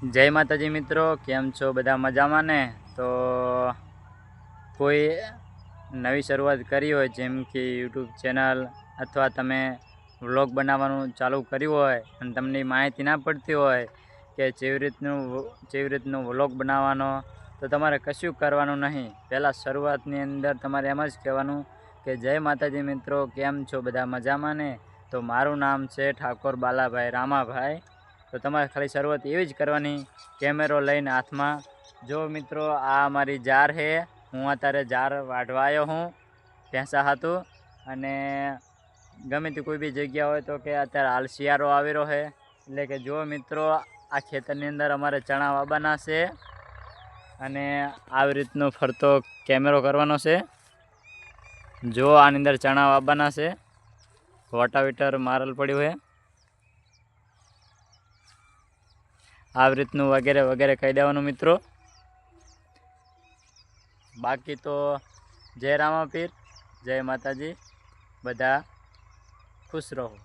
જય માતાજી મિત્રો, કેમ છો બધા મજામાં ને? તો કોઈ નવી શરૂઆત કરી હોય, જેમ કે યુટ્યુબ ચેનલ અથવા તમે વ્લોગ બનાવવાનું ચાલુ કર્યું હોય અને તમને માહિતી ના પડતી હોય કે જેવી રીતનું જેવી રીતનું વ્લોગ બનાવવાનો, તો તમારે કશું કરવાનું નહીં. પહેલાં શરૂઆતની અંદર તમારે એમ જ કહેવાનું કે જય માતાજી મિત્રો, કેમ છો બધા મજામાં ને? તો મારું નામ છે ઠાકોર બાલાભાઈ રામાભાઈ. તો તમારે ખાલી શરૂઆત એવી જ કરવાની, કેમેરો લઈને હાથમાં. જો મિત્રો, આ મારી જાર છે. હું અત્યારે જાર વાઢવાયો હું, ભેંસા હતું અને ગમે તે કોઈ બી જગ્યા હોય તો કે અત્યારે હાલ શિયાળો આવેલો છે. એટલે કે જો મિત્રો, આ ખેતરની અંદર અમારે ચણા વાવવાના છે. અને આવી રીતનો ફરતો કેમેરો કરવાનો છે. જો આની અંદર ચણા વાવવાના છે. વોટાવીટર મારલ પડ્યું છે. આવી રીતનું વગેરે વગેરે કહી દેવાનું મિત્રો. બાકી તો જય રામાપીર, જય માતાજી. બધા ખુશ રહો.